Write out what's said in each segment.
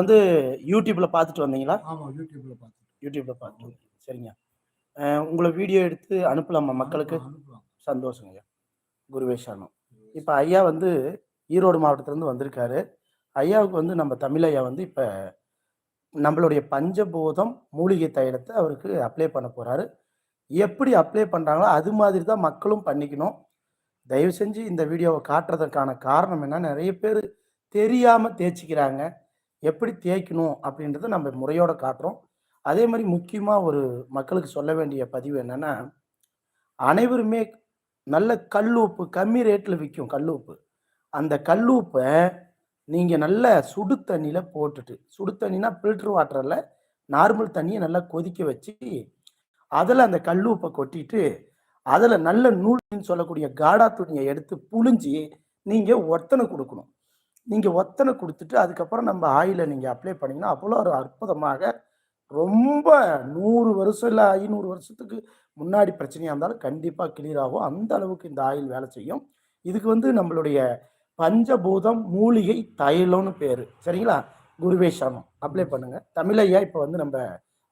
வந்து யூடியூப்ல பார்த்துட்டு வந்தீங்களா? ஆமா யூடியூப்ல பார்த்து யூடியூப்ல பார்த்துட்டு. சரிங்க. உங்களை வீடியோ எடுத்து அனுப்பலாமா மக்களுக்கு? அனுப்பலாம் சந்தோஷங்க. ஐயா குருவேஷானம் இப்போ ஐயா வந்து ஈரோடு மாவட்டத்திலேருந்து வந்திருக்காரு. ஐயாவுக்கு வந்து நம்ம தமிழ் ஐயா வந்து இப்போ நம்மளுடைய பஞ்சபூதம் மூலிகை தைலத்தை அவருக்கு அப்ளை பண்ண போகிறாரு எப்படி அப்ளை பண்ணுறாங்களோ அது மாதிரி தான் மக்களும் பண்ணிக்கணும். தயவு செஞ்சு இந்த வீடியோவை காட்டுறதுக்கான காரணம் என்ன நிறைய பேர் தெரியாமல் தேய்ச்சிக்கிறாங்க. எப்படி தேய்க்கணும் அப்படின்றத நம்ம முறையோட காட்டுறோம். அதே மாதிரி முக்கியமாக ஒரு மக்களுக்கு சொல்ல வேண்டிய பதிவு என்னென்னா அனைவருமே நல்ல கல் உப்பு கம்மி ரேட்டில் விற்கும் கல் உப்பு. அந்த கல் உப்பை நீங்கள் நல்ல சுடு தண்ணியில் போட்டுட்டு சுடு தண்ணினா ஃபில்டர் வாட்டரில் நார்மல் தண்ணியை நல்லா கொதிக்க வச்சு அதில் அந்த கல் உப்பை கொட்டிட்டு அதில் நல்ல நூல்னு சொல்லக்கூடிய காடா துணியை எடுத்து புழிஞ்சி நீங்கள் ஒத்தனை கொடுக்கணும். நீங்கள் ஒத்தனை கொடுத்துட்டு அதுக்கப்புறம் நம்ம ஆயிலை நீங்கள் அப்ளை பண்ணீங்கன்னா அவ்வளோ ஒரு அற்புதமாக ரொம்ப நூறு வருஷம் இல்லை ஐநூறு வருஷத்துக்கு முன்னாடி பிரச்சனையாக இருந்தாலும் கண்டிப்பாக கிளியர் ஆகும். அந்த அளவுக்கு இந்த ஆயில் வேலை செய்யும். இதுக்கு வந்து நம்மளுடைய பஞ்சபூதம் மூலிகை தைலம்னு பேர். சரிங்களா? குருவேஷானம் அப்ளை பண்ணுங்க. தமிழ் ஐயா இப்போ வந்து நம்ம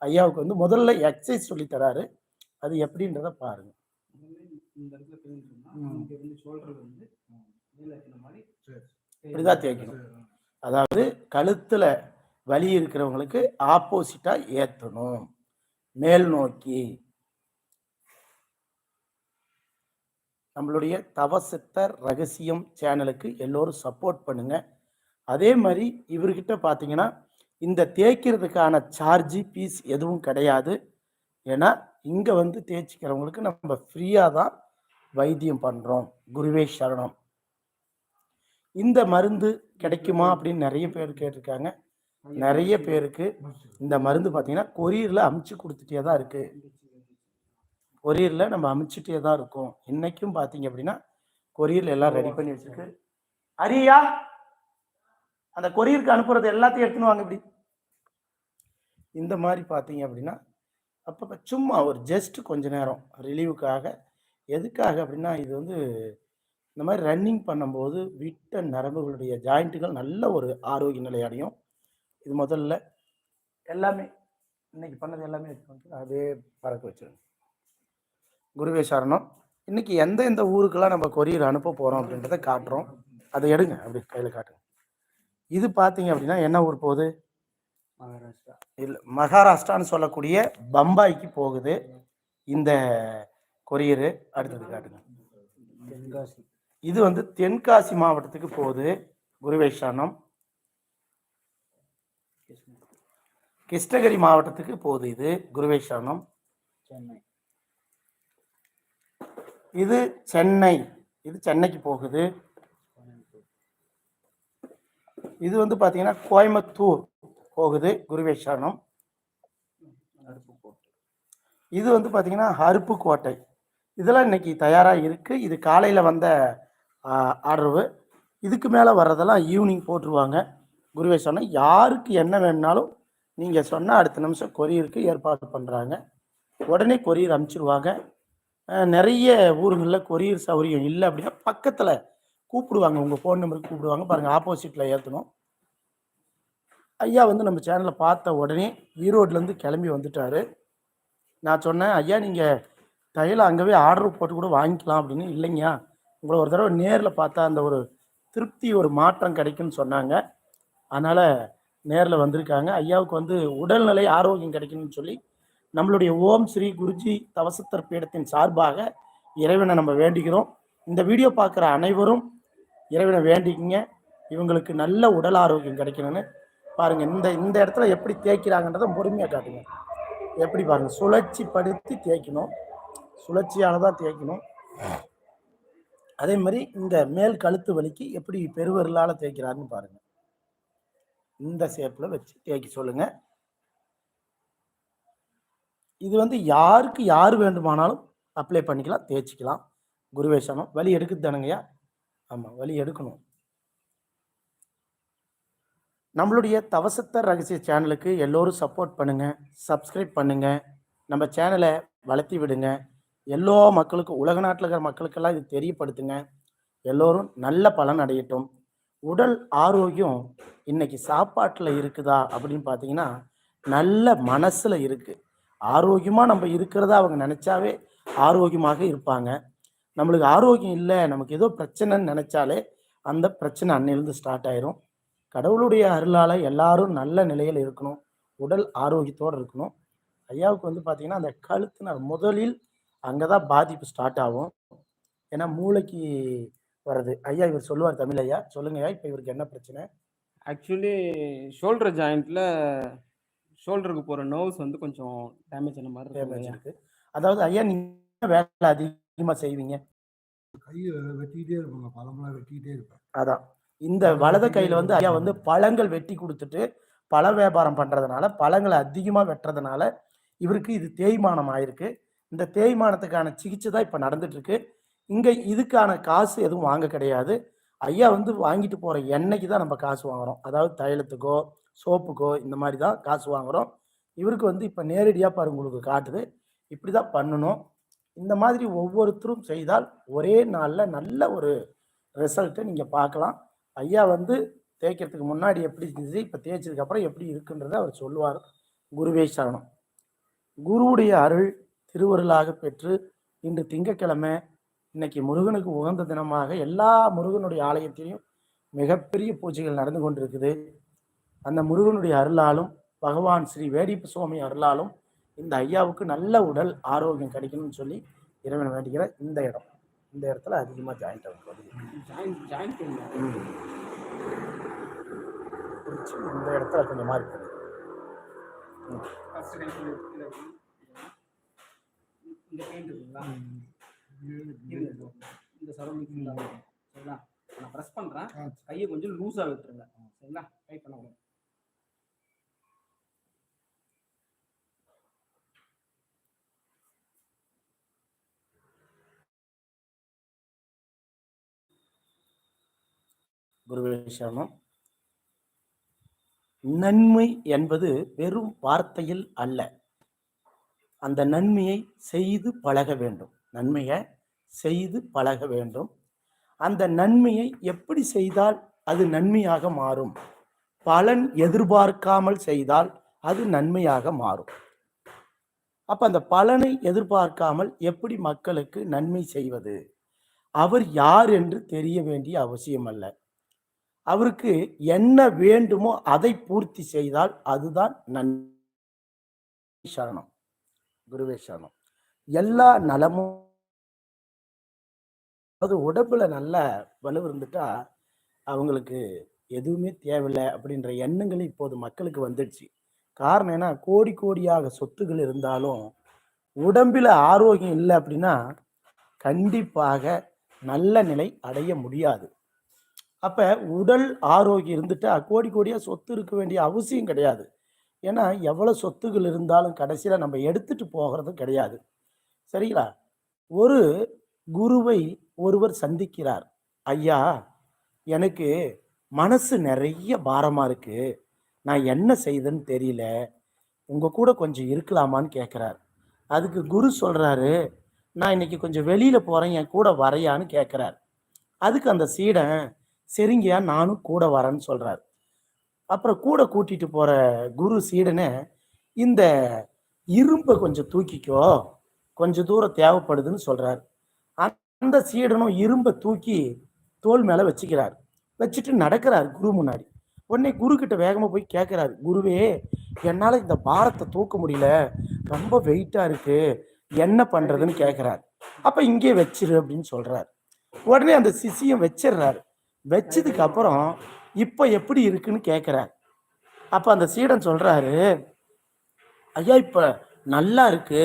ஐயாவுக்கு வந்து முதல்ல எக்ஸசைஸ் சொல்லி தராரு. அது எப்படின்றத பாருங்க. இந்த இடத்துல தெரிஞ்சுக்கணும்னா ம். இப்படிதான் தேய்க்கணும் அதாவது கழுத்துல வலி இருக்கிறவங்களுக்கு ஆப்போசிட்டா ஏற்றணும் மேல் நோக்கி. நம்மளுடைய தவசித்தர் ரகசியம் சேனலுக்கு எல்லோரும் சப்போர்ட் பண்ணுங்க. அதே மாதிரி இவர்கிட்ட பார்த்தீங்கன்னா இந்த தேய்க்கிறதுக்கான சார்ஜி பீஸ் எதுவும் கிடையாது. ஏன்னா இங்கே வந்து தேய்ச்சிக்கிறவங்களுக்கு நம்ம ஃப்ரீயாக தான் வைத்தியம் பண்ணுறோம் குருவே சரணம். இந்த மருந்து கிடைக்குமா அப்படின்னு நிறைய பேர் கேட்டிருக்காங்க. நிறைய பேருக்கு இந்த மருந்து பார்த்தீங்கன்னா கொரியரில் அமுச்சு கொடுத்துட்டே தான் இருக்கு. கொரியரில் நம்ம அமுச்சுட்டே தான் இருக்கோம். இன்னைக்கும் பார்த்தீங்க அப்படின்னா கொரியரில் எல்லாம் ரெடி பண்ணி வச்சிருக்கு. அரியா அந்த கொரியருக்கு அனுப்புறது எல்லாத்தையும் எடுத்துன்னு வாங்க இப்படி. இந்த மாதிரி பார்த்தீங்க அப்படின்னா அப்போ சும்மா ஒரு ஜஸ்ட் கொஞ்ச நேரம் ரிலீவுக்காக எதுக்காக அப்படின்னா இது வந்து இந்த மாதிரி ரன்னிங் பண்ணும்போது விட்ட நரம்புகளுடைய ஜாயிண்ட்டுகள் நல்ல ஒரு ஆரோக்கிய நிலை அடையும். இது முதல்ல. எல்லாமே இன்னைக்கு பண்ணது எல்லாமே எடுத்து அதே பறக்க வச்சிருங்க. குருவே சரணம். இன்னைக்கு எந்த எந்த ஊருக்கெல்லாம் நம்ம கொரியர் அனுப்ப போகிறோம் அப்படின்றத காட்டுறோம். அதை எடுங்க அப்படி கையில் காட்டுங்க. இது பார்த்தீங்க அப்படின்னா என்ன ஊர் போகுது? மகாராஷ்டிரா. இல்லை மகாராஷ்டிரான்னு சொல்லக்கூடிய பம்பாய்க்கு போகுது. இந்த கொரியரு அடுத்தது காட்டுங்க. தென்காசி. இது வந்து தென்காசி மாவட்டத்துக்கு போகுது. குருவேஷானம் கிருஷ்ணகிரி மாவட்டத்துக்கு போகுது இது. குருவேஷானம் சென்னை. இது சென்னை. இது சென்னைக்கு போகுது. இது வந்து பார்த்தீங்கன்னா கோயம்புத்தூர் போகுது. குருவேஷானம் இது வந்து பார்த்தீங்கன்னா அருப்புக்கோட்டை. இதெல்லாம் இன்னைக்கு தயாராக இருக்குது இது காலையில் வந்த ஆர்டரு. இதுக்கு மேலே வர்றதெல்லாம் ஈவினிங் போட்டுருவாங்க. குருவே சொன்னால் யாருக்கு என்ன வேணுனாலும் நீங்கள் சொன்னால் அடுத்த நிமிஷம் கொரியருக்கு ஏற்பாடு பண்ணுறாங்க உடனே கொரியர் அனுப்பிச்சிடுவாங்க நிறைய ஊருங்களில் கொரியர் சௌகரியம் இல்லை அப்படின்னா பக்கத்தில் கூப்பிடுவாங்க. உங்கள் ஃபோன் நம்பருக்கு கூப்பிடுவாங்க. பாருங்கள் ஆப்போசிட்டில் ஏற்றணும் ஐயா வந்து நம்ம சேனலை பார்த்த உடனே ஈரோட்லேருந்து கிளம்பி வந்துட்டாரு. நான் சொன்னேன் ஐயா நீங்கள் தையல் அங்கேவே ஆர்டர் போட்டு கூட வாங்கிக்கலாம் அப்படின்னு. இல்லைங்கய்யா உங்களை ஒரு தடவை நேரில் பார்த்தா அந்த ஒரு திருப்தி ஒரு மாற்றம் கிடைக்கும்னு சொன்னாங்க. அதனால் நேரில் வந்திருக்காங்க. ஐயாவுக்கு வந்து உடல்நிலை ஆரோக்கியம் கிடைக்கணும்னு சொல்லி நம்மளுடைய ஓம் ஸ்ரீ குருஜி தவசத்தர் பீடத்தின் சார்பாக இறைவனை நம்ம வேண்டிக்கிறோம் இந்த வீடியோ பார்க்குற அனைவரும் இறைவனை வேண்டிக்கிங்க. இவங்களுக்கு நல்ல உடல் ஆரோக்கியம் கிடைக்கணும்னு. பாருங்க இந்த இந்த இடத்துல எப்படி தேய்க்கிறாங்கன்றதை பொறுமையாக காட்டுங்க. எப்படி பாருங்க சுழற்சி படுத்தி தேய்க்கணும். சுழற்சியால தான் தேய்க்கணும். அதே மாதிரி இந்த மேல் கழுத்து வலிக்கு எப்படி பெருவரலால் தேய்க்கிறாருன்னு பாருங்க. இந்த ஷேப்பில் வச்சு தேய்க்க சொல்லுங்க. இது வந்து யாருக்கு யார் வேண்டுமானாலும் அப்ளை பண்ணிக்கலாம் தேய்ச்சிக்கலாம். குருவேஷனம் வலி எடுக்குது தானுங்கய்யா ஆமாம் வலி எடுக்கணும். நம்மளுடைய தவசத்தர் ரகசிய சேனலுக்கு எல்லோரும் சப்போர்ட் பண்ணுங்கள் சப்ஸ்கிரைப் பண்ணுங்கள் நம்ம சேனலை வளர்த்தி விடுங்க. எல்லா மக்களுக்கும் உலக நாட்டில் இருக்கிற மக்களுக்கெல்லாம் இது தெரியப்படுத்துங்க. எல்லோரும் நல்ல பலன் அடையட்டும். உடல் ஆரோக்கியம் இன்னைக்கு சாப்பாட்டில் இருக்குதா அப்படின்னு பார்த்தீங்கன்னா நல்ல மனசில் இருக்குது ஆரோக்கியமாக நம்ம இருக்கிறதா அவங்க நினச்சாவே ஆரோக்கியமாக இருப்பாங்க. நம்மளுக்கு ஆரோக்கியம் இல்லை நமக்கு ஏதோ பிரச்சனைன்னு நினச்சாலே அந்த பிரச்சனை அன்னிலிருந்து ஸ்டார்ட் ஆயிரும். கடவுளுடைய அருளால் எல்லாரும் நல்ல நிலையில் இருக்கணும். உடல் ஆரோக்கியத்தோடு இருக்கணும். ஐயாவுக்கு வந்து பார்த்தீங்கன்னா அந்த கழுத்து முதலில் அங்கே தான் பாதிப்பு ஸ்டார்ட் ஆகும். ஏன்னா மூளைக்கு வருது ஐயா இவர் சொல்லுவார் தமிழ் ஐயா. சொல்லுங்க ஐயா இப்போ இவருக்கு என்ன பிரச்சனை? ஆக்சுவலி ஷோல்டர் ஜாயிண்ட்ல ஷோல்டருக்கு போகிற நர்வ்ஸ் வந்து கொஞ்சம் டேமேஜ் ஆன மாதிரி டேமேஜ் இருக்கு. அதாவது ஐயா நீங்க வேலை அதிகமாக செய்வீங்க? கையை வெட்டிக்கிட்டே இருப்பாங்க. பழமெல்லாம் வெட்டிக்கிட்டே இருப்பேன். அதான். இந்த வலது கையில் வந்து ஐயா வந்து பழங்கள் வெட்டி கொடுத்துட்டு பழ வியாபாரம் பண்ணுறதுனால பழங்களை அதிகமாக வெட்டுறதுனால இவருக்கு இது தேய்மானம் ஆயிருக்கு. இந்த தேய்மானத்துக்கான சிகிச்சை தான் இப்போ நடந்துட்டுருக்கு. இங்கே இதுக்கான காசு எதுவும் வாங்க கிடையாது. ஐயா வந்து வாங்கிட்டு போகிற எண்ணெய்க்கு தான் நம்ம காசு வாங்குறோம். அதாவது தைலத்துக்கோ சோப்புக்கோ இந்த மாதிரி தான் காசு வாங்குகிறோம் இவருக்கு வந்து இப்போ நேரடியாக பாரு உங்களுக்கு காட்டுது. இப்படி தான் பண்ணணும். இந்த மாதிரி ஒவ்வொருத்தரும் செய்தால் ஒரே நாளில் நல்ல ஒரு ரிசல்ட்டை நீங்கள் பார்க்கலாம். ஐயா வந்து தேய்க்கிறதுக்கு முன்னாடி எப்படி இருந்துச்சு இப்போ தேய்ச்சதுக்கப்புறம் எப்படி இருக்குன்றதை அவர் சொல்லுவார். குருவே சரணம். குருவுடைய அருள் திருவருளாக பெற்று இன்று திங்கட்கிழமை இன்னைக்கு முருகனுக்கு உகந்த தினமாக எல்லா முருகனுடைய ஆலயத்திலையும் மிகப்பெரிய பூஜைகள் நடந்து கொண்டிருக்குது. அந்த முருகனுடைய அருளாலும் பகவான் ஸ்ரீ வேடிப்பு சுவாமி அருளாலும் இந்த ஐயாவுக்கு நல்ல உடல் ஆரோக்கியம் கிடைக்கணும்னு சொல்லி இறைவன் வேண்டிக்கிற இந்த இடம். இந்த இடத்துல அதிகமாக ஜாயிண்ட் ஆகும் இந்த இடத்துல கொஞ்சம் மாதிரி இருக்குது இந்த பெயிண்ட் இருக்குங்களா? இந்த சரௌண்டிங் சரிங்களா? நான் ப்ரெஸ் பண்ணுறேன் ஆ, கையை கொஞ்சம் லூஸாக விட்டுருங்க. சரிங்களா? டைட் பண்ண முடியும் குருவே சரணம். நன்மை என்பது வெறும் வார்த்தையில் அல்ல. அந்த நன்மையை செய்து பழக வேண்டும். நன்மையை செய்து பழக வேண்டும். அந்த நன்மையை எப்படி செய்தால் அது நன்மையாக மாறும்? பலன் எதிர்பார்க்காமல் செய்தால் அது நன்மையாக மாறும். அப்ப அந்த பலனை எதிர்பார்க்காமல் எப்படி மக்களுக்கு நன்மை செய்வது? அவர் யார் என்று தெரிய வேண்டிய அவசியம் அல்ல அவருக்கு என்ன வேண்டுமோ அதை பூர்த்தி செய்தால் அதுதான் நன்மை. சரணம். குருவே சரணம் எல்லா நலமும் அது உடம்புல நல்ல வலு இருந்துட்டா அவங்களுக்கு எதுவுமே தேவையில்லை அப்படின்ற எண்ணங்கள் இப்போது மக்களுக்கு வந்துடுச்சு. காரணம் என்ன? கோடி கோடியாக சொத்துகள் இருந்தாலும் உடம்பில் ஆரோக்கியம் இல்லை அப்படின்னா கண்டிப்பாக நல்ல நிலை அடைய முடியாது. அப்போ உடல் ஆரோக்கியம் இருந்துட்டா கோடி கோடியாக சொத்து இருக்க வேண்டிய அவசியம் கிடையாது. ஏன்னா எவ்வளோ சொத்துகள் இருந்தாலும் கடைசியில் நம்ம எடுத்துட்டு போகிறது கிடையாது. சரிங்களா? ஒரு குருவை ஒருவர் சந்திக்கிறார். ஐயா எனக்கு மனசு நிறைய பாரமாக இருக்குது நான் என்ன செய்தேன்னு தெரியல. உங்கள் கூட கொஞ்சம் இருக்கலாமான்னு கேட்குறாரு அதுக்கு குரு சொல்கிறாரு நான் இன்னைக்கு கொஞ்சம் வெளியில் போகிறேன் என் கூட வரையான்னு கேட்குறாரு அதுக்கு அந்த சீடன் சரிங்கயா நானும் கூட வரேன்னு சொல்கிறார் அப்புறம் கூட கூட்டிட்டு போற குரு சீடனை இந்த இரும்பை கொஞ்சம் தூக்கிக்கோ கொஞ்சம் தூரம் தேவைப்படுதுன்னு சொல்றாரு. அந்த சீடனும் இரும்பை தூக்கி தோல் மேல வச்சுக்கிறார். வச்சுட்டு நடக்கிறார் குரு முன்னாடி. உடனே குரு கிட்ட வேகமா போய் கேட்கிறாரு குருவே என்னால இந்த பாரத்தை தூக்க முடியல. ரொம்ப வெயிட்டா இருக்கு. என்ன பண்றதுன்னு கேட்கிறார் அப்ப இங்கே வச்சிரு அப்படின்னு சொல்றாரு. உடனே அந்த சிசியம் வச்சிடுறாரு வச்சதுக்கு அப்புறம் இப்போ எப்படி இருக்குன்னு கேட்குறார் அப்போ அந்த சீடன் சொல்கிறாரு ஐயா இப்போ நல்லா இருக்கு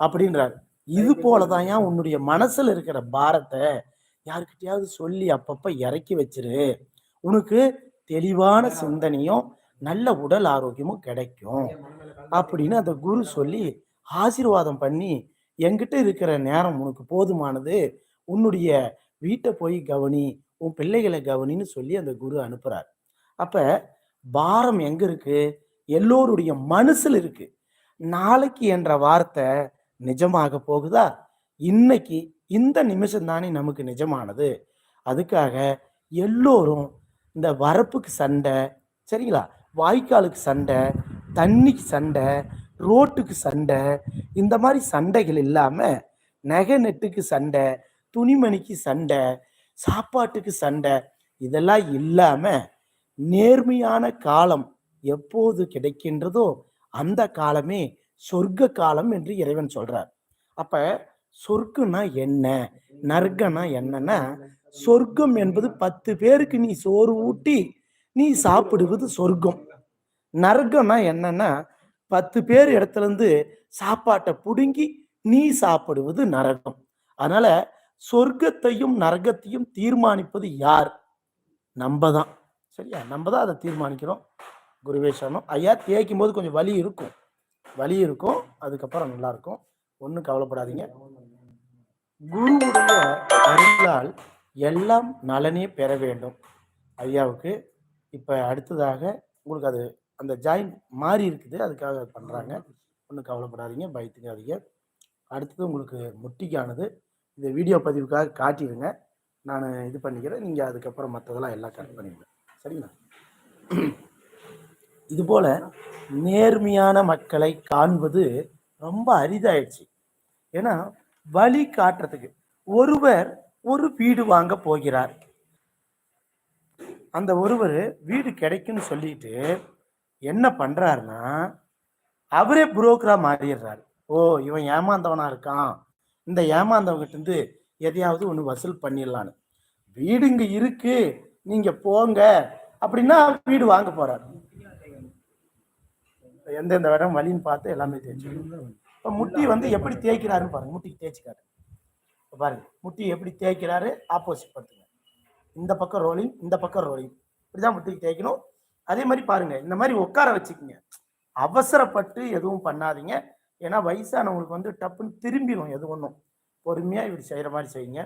அப்படின்றாரு. இது போலதான் ஏன் உன்னுடைய மனசில் இருக்கிற பாரத்தை யாருக்கிட்டையாவது சொல்லி அப்பப்போ இறக்கி வச்சிரு. உனக்கு தெளிவான சிந்தனையும் நல்ல உடல் ஆரோக்கியமும் கிடைக்கும் அப்படின்னு அந்த குரு சொல்லி ஆசீர்வாதம் பண்ணி என்கிட்ட இருக்கிற நேரம் உனக்கு போதுமானது. உன்னுடைய வீட்டை போய் கவனி. உன் பிள்ளைகளை கவனின்னு சொல்லி அந்த குரு அனுப்புறார். அப்ப பாரம் எங்க இருக்கு? எல்லோருடைய மனசுல இருக்கு. நாளைக்கு என்ற வார்த்தை நிஜமாக போகுதா? இன்னைக்கு இந்த நிமிஷம் தானே நமக்கு நிஜமானது. அதுக்காக எல்லோரும் இந்த வரப்புக்கு சண்டை சரிங்களா? வாய்க்காலுக்கு சண்டை தண்ணிக்கு சண்டை ரோட்டுக்கு சண்டை இந்த மாதிரி சண்டைகள் இல்லாமல் நகை நெட்டுக்கு சண்டை துணிமணிக்கு சண்டை சாப்பாட்டுக்கு சண்டை இதெல்லாம் இல்லாமல் நேர்மையான காலம் எப்போது கிடைக்கின்றதோ அந்த காலமே சொர்க்க காலம் என்று இறைவன் சொல்றார். அப்ப சொர்க்கம்னா என்ன? நர்க்கம்னா என்னன்னா சொர்க்கம் என்பது பத்து பேருக்கு நீ சோறு ஊட்டி நீ சாப்பிடுவது சொர்க்கம். நரகம்னா என்னன்னா பத்து பேர் இடத்துல இருந்து சாப்பாட்டை புடுங்கி நீ சாப்பிடுவது நரகம். அதனால சொர்க்கத்தையும் நரகத்தையும் தீர்மானிப்பது யார்? நம்ம தான் சரியா? நம்ம தான் அதை தீர்மானிக்கிறோம். குருவேஷனும் ஐயா தேய்க்கும் போது கொஞ்சம் வலி இருக்கும். வலி இருக்கும். அதுக்கப்புறம் நல்லா இருக்கும் ஒன்றும் கவலைப்படாதீங்க. குருவுடைய அருளால் எல்லாம் நலனே பெற வேண்டும். ஐயாவுக்கு இப்போ அடுத்ததாக உங்களுக்கு அது அந்த ஜாயின் மாறி இருக்குது. அதுக்காக பண்ணுறாங்க ஒன்றும் கவலைப்படாதீங்க. பயத்துக்காதீங்க. அடுத்தது உங்களுக்கு முட்டிக்கானது. இந்த வீடியோ பதிவுக்காக காட்டிடுங்க நான் இது பண்ணிக்கிறேன். நீங்கள் அதுக்கப்புறம் மற்றதெல்லாம் எல்லாம் கட் பண்ணிடுங்க. சரிங்களா? இதுபோல் நேர்மையான மக்களை காண்பது ரொம்ப அரிதாயிடுச்சு. ஏன்னா வழி காட்டுறதுக்கு ஒருவர் ஒரு வீடு வாங்க போகிறார். அந்த ஒருவர் வீடு கிடைக்குன்னு சொல்லிட்டு என்ன பண்ணுறாருன்னா அவரே புரோக்கராக மாறிடுறாரு. ஓ இவன் ஏமாந்தவனாக இருக்கான். இந்த ஏமாந்தவங்கிட்டேருந்து எதையாவது ஒன்று வசூல் பண்ணிடலான்னு. வீடு இங்கே இருக்கு நீங்கள் போங்க. அப்படின்னா வீடு வாங்க போகிறாரு எந்தெந்த இடம் வழின்னு பார்த்து எல்லாமே தேய்ச்சி இப்போ முட்டி வந்து எப்படி தேய்க்கிறாருன்னு பாருங்க. முட்டிக்கு தேய்ச்சிக்காரு. காட்டு பாருங்க. முட்டி எப்படி தேய்க்கிறாரு? ஆப்போசிட் பார்த்துங்க இந்த பக்கம் ரோலிங் இந்த பக்கம் ரோலிங் இப்படிதான் முட்டிக்கு தேய்க்கணும். அதே மாதிரி பாருங்க. இந்த மாதிரி உட்கார வச்சுக்கோங்க. அவசரப்பட்டு எதுவும் பண்ணாதீங்க. ஏன்னா வயசானவங்களுக்கு வந்து டப்புன்னு திரும்பிடும் எது ஒன்றும் பொறுமையாக இப்படி செய்கிற மாதிரி செய்யுங்க.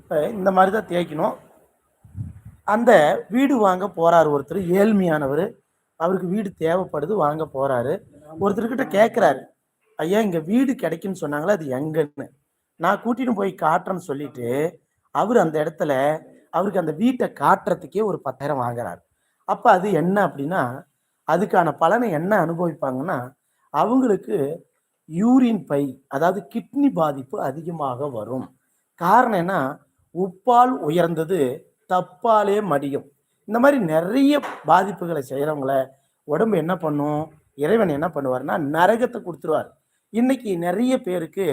இப்போ இந்த மாதிரி தான் தேய்க்கணும். அந்த வீடு வாங்க போறாரு ஒருத்தர் ஏழ்மையானவர். அவருக்கு வீடு தேவைப்படுது வாங்க போறாரு. ஒருத்தர்கிட்ட கேட்குறாரு ஐயா இங்கே வீடு கிடைக்குன்னு சொன்னாங்களே? அது எங்கன்னு? நான் கூட்டின்னு போய் காட்டுறேன்னு சொல்லிட்டு அவர் அந்த இடத்துல அவருக்கு அந்த வீட்டை காட்டுறதுக்கே ஒரு பத்தாயிரம் வாங்குறாரு. அப்போ அது என்ன அப்படின்னா அதுக்கான பலனை என்ன அனுபவிப்பாங்கன்னா அவங்களுக்கு யூரின் பை அதாவது கிட்னி பாதிப்பு அதிகமாக வரும். காரணம் என்ன? உப்பால் உயர்ந்தது தப்பாலே மடியும். இந்த மாதிரி நிறைய பாதிப்புகளை செய்கிறவங்கள உடம்பு என்ன பண்ணும்? இறைவன் என்ன பண்ணுவார்னா நரகத்தை கொடுத்துருவார். இன்னைக்கு நிறைய பேருக்கு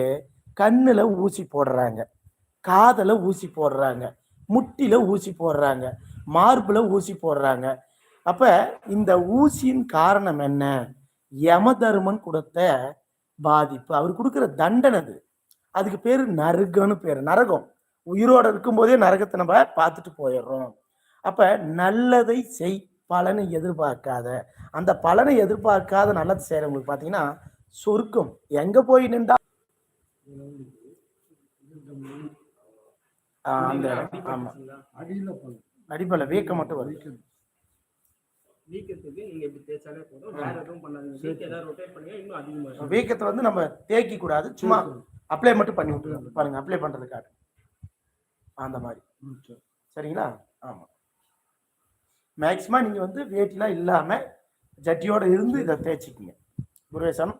கண்ணில் ஊசி போடுறாங்க. காதில் ஊசி போடுறாங்க முட்டில ஊசி போடுறாங்க மார்பில் ஊசி போடுறாங்க. அப்ப இந்த ஊசியின் காரணம் என்ன? யமதர்மன் கொடுத்த பாதிப்பு. அவர் கொடுக்குற தண்டனை அது. அதுக்கு பேர் நரகம்னு பேர். நரகம். உயிரோட இருக்கும்போதே நரகத்தை நம்ம பார்த்துட்டு போயிடுறோம். அப்ப நல்லதை செய். பலனை எதிர்பார்க்காத. அந்த பலனை எதிர்பார்க்காத நல்லது செய்யறவங்களுக்கு பார்த்தீங்கன்னா சொர்க்கம். எங்க போய் நின்றா? அந்த. ஆமா. அடியில் அடிப்பல வீக்கம் மட்டும் வருது. வீக்கத்துக்கு நீங்க இப்படி தேய்ச்சாலே போதும். வேற எதுவும் பண்ணாதீங்க. வீக் ஏதாவது ரொட்டேட் பண்ணீங்க இன்னும் அதிகமாக வீக்கத்தை வந்து நம்ம தேய்க்க கூடாது. சும்மா அப்ளை மட்டும் பண்ணி விட்டுருங்க. பாருங்க அப்ளை பண்றதுக்காக. அந்த மாதிரி. சரிங்களா? ஆமா. மேக்சிமம் நீங்க வந்து வேட்டிலாம் இல்லாம ஜட்டியோட இருந்து இதை தேய்ச்சிக்கிங்க. குருவேசனம்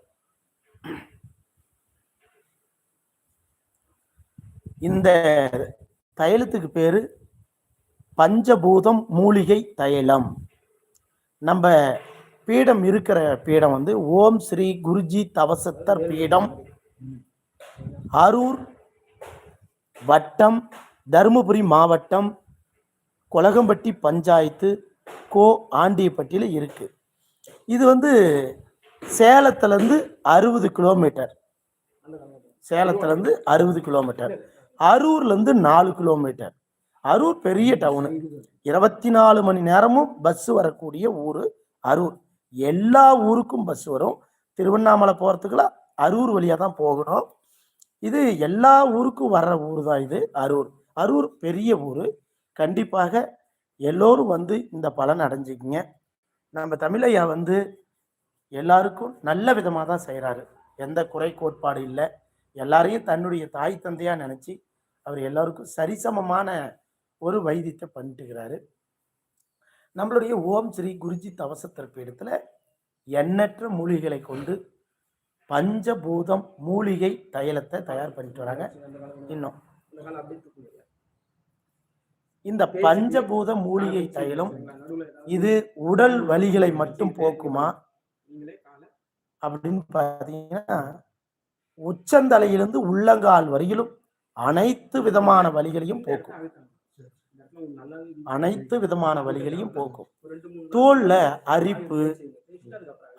இந்த தைலத்துக்கு பேர் பஞ்சபூதம் மூலிகை தைலம். நம்ம பீடம் இருக்கிற பீடம் வந்து ஓம் ஸ்ரீ குருஜி தவசத்தர் பீடம். அரூர் வட்டம் தருமபுரி மாவட்டம் கொலகம்பட்டி பஞ்சாயத்து கோ ஆண்டியப்பட்டியில் இருக்கு. இது வந்து சேலத்துலேருந்து அறுபது கிலோமீட்டர். சேலத்துலேருந்து அறுபது கிலோமீட்டர். அரூர்லேருந்து நாலு கிலோமீட்டர். அரூர் பெரிய டவுனு இருபத்தி நாலு மணி நேரமும் பஸ் வரக்கூடிய ஊர் அரூர். எல்லா ஊருக்கும் பஸ் வரும். திருவண்ணாமலை போகிறதுக்குலாம் அரூர் வழியாக தான் போகணும். இது எல்லா ஊருக்கும் வர்ற ஊர் தான் இது அரூர். அரூர் பெரிய ஊர். கண்டிப்பாக எல்லோரும் வந்து இந்த பலன் அடைஞ்சிக்கிங்க. நம்ம தமிழையா வந்து எல்லாருக்கும் நல்ல விதமாக தான் செய்கிறாரு எந்த குறை கோட்பாடு இல்லை. எல்லாரையும் தன்னுடைய தாய் தந்தையாக நினச்சி அவர் எல்லாருக்கும் சரிசமமான ஒரு வைத்தியத்தை பண்ணிட்டுக்கிறாரு. நம்மளுடைய ஓம் ஸ்ரீ குருஜி தவசத்திற்கு இடத்துல எண்ணற்ற மூலிகைகளை கொண்டு பஞ்சபூதம் மூலிகை தைலத்தை தயார் பண்ணிட்டு வராங்க. இன்னும். இந்த பஞ்சபூத மூலிகை தைலம் இது உடல் வலிகளை மட்டும் போக்குமா? அப்படின்னு பார்த்தீங்கன்னா உச்சந்தலையிலிருந்து உள்ளங்கால் வரையிலும் அனைத்து விதமான வலிகளையும் போக்கும். அனைத்து விதமான வலிகளையும் போக்கும். தோல்ல அரிப்பு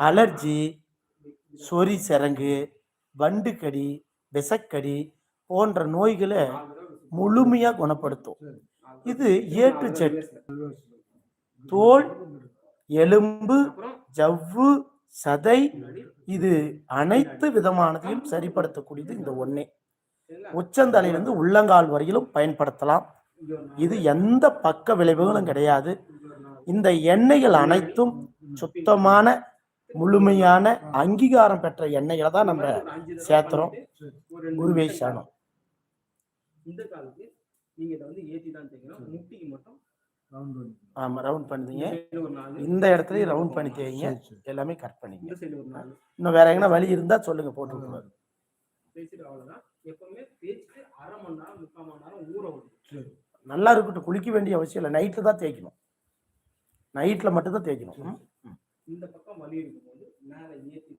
அலர்ஜி சொறி சிரங்கு வண்டுக்கடி விசக்கடி போன்ற நோய்களை முழுமையா குணப்படுத்தும். இது ஏ டு தடவை செட். தோல் எலும்பு ஜவ்வு சதை இது அனைத்து விதமானதையும் சரிப்படுத்தக்கூடியது இந்த சரிங்களா? உச்சந்தலையிலிருந்து உள்ளங்கால் வரையிலும் பயன்படுத்தலாம். இது எந்த பக்க விளைவுகளும் கிடையாது. இந்த எண்ணெய்கள் அனைத்தும் சுத்தமான முழுமையான அங்கீகாரம் பெற்ற எண்ணெய்களை தான் நம்ம சேர்த்துறோம். குருவே சாணம் இந்த காலுக்கு நீங்க இதை வந்து ஏத்தி தான் தேய்க்கணும் முட்டிக்கு மட்டும் ரவுண்ட் பண்ணி ஆமா ரவுண்ட் நாலு. இந்த இடத்துலயும் ரவுண்ட் பண்ணி தேய்ங்க. எல்லாமே கட் பண்ணிங்க இன்னும் வேற எங்கன்னா வலி இருந்தா சொல்லுங்க போட்டு அவ்வளவுதான். எப்பவுமே தேய்ச்சிட்டு அரை மணி நேரம் முக்கால் மணி நேரம் ஊற விடணும். நல்லா இருக்கட்டும். குளிக்க வேண்டிய அவசியம் இல்லை. நைட்டில் தான் தேய்க்கணும். நைட்டில் மட்டும் தான் தேய்க்கணும். இந்த பக்கம் வலி இருக்கும்போது மேல ஏத்தி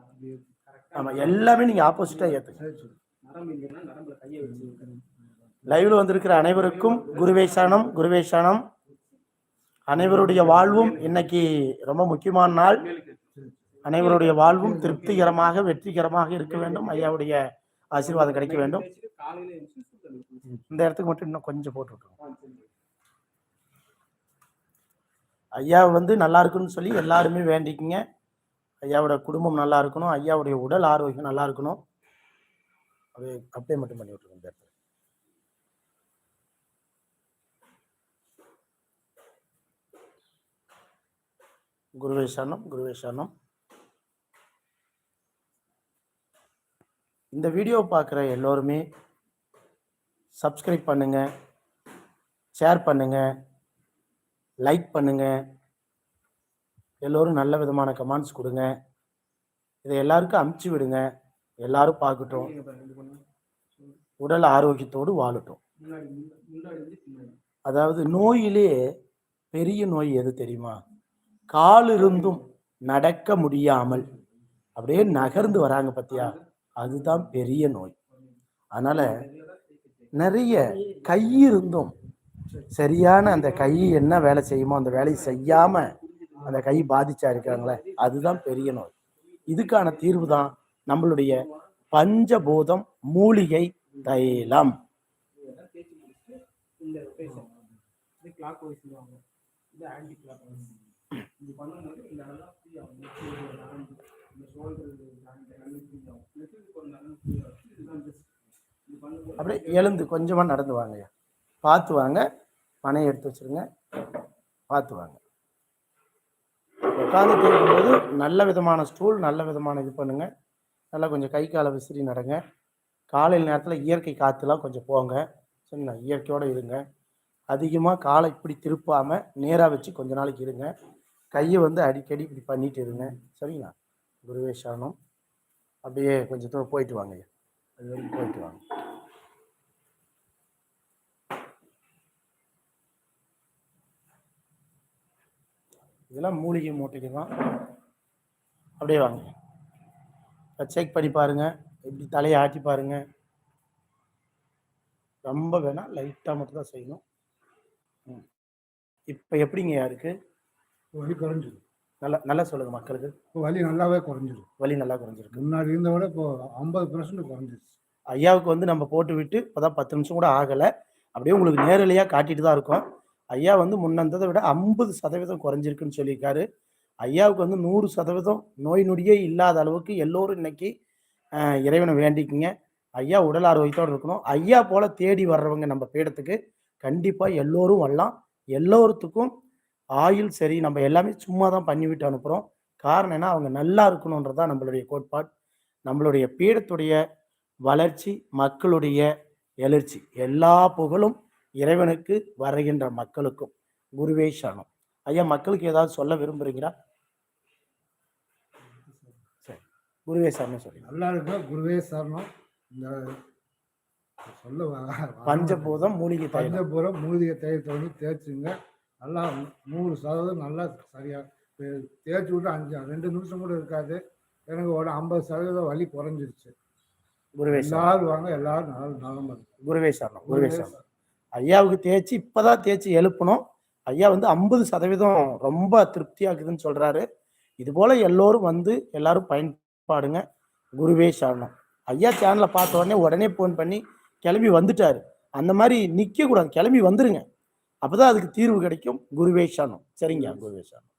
அப்படியே கரெக்டா ஆமா எல்லாமே நீங்க ஆப்போசிட்டா ஏத்துங்க. சரி சரி. நரம்பு இல்லைன்னா நரம்புல கையை வச்சு லைவ்ல வந்திருக்கிற அனைவருக்கும் குருவேஷானம் குருவேஷானம் அனைவருடைய வாழ்வும் இன்னைக்கு ரொம்ப முக்கியமான நாள். அனைவருடைய வாழ்வும் திருப்திகரமாக வெற்றிகரமாக இருக்க வேண்டும். ஐயாவுடைய ஆசீர்வாதம் கிடைக்க வேண்டும். இந்த இடத்துக்கு மட்டும் இன்னும் கொஞ்சம் போட்டு சரி. ஐயா வந்து நல்லா இருக்குன்னு சொல்லி எல்லாருமே வேண்டிக்குங்க. ஐயாவோட குடும்பம் நல்லா இருக்கணும். ஐயாவுடைய உடல் ஆரோக்கியம் நல்லா இருக்கணும். அது அப்படியே மட்டும் பண்ணி விட்டுருங்க இந்த இடத்துல. குருவே சரணம் குருவே சரணம் இந்த வீடியோ பார்க்குற எல்லோருமே சப்ஸ்கிரைப் பண்ணுங்கள் ஷேர் பண்ணுங்கள் லைக் பண்ணுங்கள் எல்லோரும் நல்ல விதமான கமெண்ட்ஸ் கொடுங்க. இதை எல்லாருக்கும் அமுச்சு விடுங்க. எல்லாரும் பார்க்கட்டும். உடல் ஆரோக்கியத்தோடு வாழட்டும். அதாவது நோயிலே பெரிய நோய் எது தெரியுமா? கால் இருந்தும் நடக்க முடியாமல் அப்படியே நகர்ந்து வராங்க பத்தியா? அதுதான் பெரிய நோய். அதனால நிறைய கை இருந்தும் சரியான அந்த கை என்ன வேலை செய்யுமோ அந்த வேலையை செய்யாம அந்த கை பாதிச்சா இருக்காங்களே அதுதான் பெரிய நோய். இதுக்கான தீர்வு தான் நம்மளுடைய பஞ்சபூதம் மூலிகை தைலம். இது அப்படியே எழுந்து கொஞ்சமாக நடந்து வாங்கய்யா பார்த்து வாங்க. பணையை எடுத்து வச்சிருங்க. பார்த்து வாங்க. உட்காந்து தேய்க்கும்போது நல்ல விதமான ஸ்டூல் நல்ல விதமான இது பண்ணுங்க. நல்லா கொஞ்சம் கை காலை விசிறி நடங்க. காலையில் நேரத்தில் இயற்கை காற்றுலாம் கொஞ்சம் போங்க. சரிங்களா? இயற்கையோடு இருங்க. அதிகமாக காலை இப்படி திருப்பாமல் நேராக வச்சு கொஞ்ச நாளைக்கு இருங்க. கையை வந்து அடிக்கடி இப்படி பண்ணிட்டு இருங்க. சரிங்களா? குருவே சரணம். அப்படியே கொஞ்சம் தூரம் போயிட்டு வாங்க அது வரைக்கும் போயிட்டு வாங்க. இதெல்லாம் மூலிகை மூட்டைக்கு தான். அப்படியே வாங்க செக் பண்ணி பாருங்கள் இப்படி தலையை ஆட்டி பாருங்கள் ரொம்ப வேணாம் லைட்டாக மட்டும் தான் செய்யணும். இப்போ எப்படிங்க யாருக்கு வலி குறைஞ்சிடும் நல்லா நல்லா சொல்லுங்க மக்களுக்கு. இப்போ வலி நல்லாவே குறைஞ்சிது வலி நல்லா குறைஞ்சிருக்கு. முன்னாடி இருந்த விட இப்போ ஐம்பது பர்சன்ட் குறைஞ்சிருச்சு. ஐயாவுக்கு வந்து நம்ம போட்டு விட்டு இப்போதான் பத்து நிமிஷம் கூட ஆகலை. அப்படியே உங்களுக்கு நேரலையாக காட்டிட்டு தான் இருக்கோம். ஐயா வந்து முன்னந்ததை விட ஐம்பது சதவீதம் குறைஞ்சிருக்குன்னு சொல்லியிருக்காரு. ஐயாவுக்கு வந்து நூறு சதவீதம் நோய் நொடியே இல்லாத அளவுக்கு எல்லோரும் இன்னைக்கு இறைவனை வேண்டிக்குங்க. ஐயா உடல் ஆரோக்கியத்தோடு இருக்கணும். ஐயா போல தேடி வர்றவங்க நம்ம பீடத்துக்கு கண்டிப்பாக எல்லோரும் வரலாம். எல்லோருத்துக்கும் ஆயுள் சரி நம்ம எல்லாமே சும்மா தான் பண்ணி விட்டு அனுப்புகிறோம் காரணம் என்ன? அவங்க நல்லா இருக்கணுன்றது தான் நம்மளுடைய கோட்பாடு. நம்மளுடைய பீடத்துடைய வளர்ச்சி மக்களுடைய எழுச்சி. எல்லா புகழும் இறைவனுக்கு வருகின்ற மக்களுக்கும். குருவே சரணம். ஐயா மக்களுக்கு ஏதாவது சொல்ல விரும்புறீங்களா? சரி. குருவே சரணம் சொல்லுங்க. நல்லா இருக்கா குருவே சரணம். இந்த சொல்ல பஞ்சபூதம் மூலிகை தைலம் பஞ்சபுரம் மூலிகை தையத்தை வந்து தேய்ச்சுங்க. நல்லா நூறு சதவீதம் நல்லா சரியா தே- தேய்ச்சி விட்டு அஞ்சு ரெண்டு நிமிஷம் கூட இருக்காது. எனக்கு ஒரு ஐம்பது சதவீதம் வலி குறைஞ்சிருச்சு. குருவே எல்லாரும் வாங்க எல்லாரும் நல்ல நலமா இருக்கு குருவே சரணம் குருவே சரணம் ஐயாவுக்கு தேய்ச்சி இப்பதான் தேய்ச்சி எழுப்பணும். ஐயா வந்து ஐம்பது சதவீதம் ரொம்ப திருப்தியா இருக்குதுன்னு சொல்றாரு. இது போல எல்லோரும் வந்து எல்லாரும் பயன்பாடுங்க. குருவே சரணம். ஐயா சேனலை பார்த்த உடனே உடனே ஃபோன் பண்ணி கிளம்பி வந்துட்டாரு. அந்த மாதிரி நிக்க கூடாது கிளம்பி வந்துருங்க. அப்பதான் அதுக்கு தீர்வு கிடைக்கும். குருவே சரணம். சரிங்க குருவே சரணம்.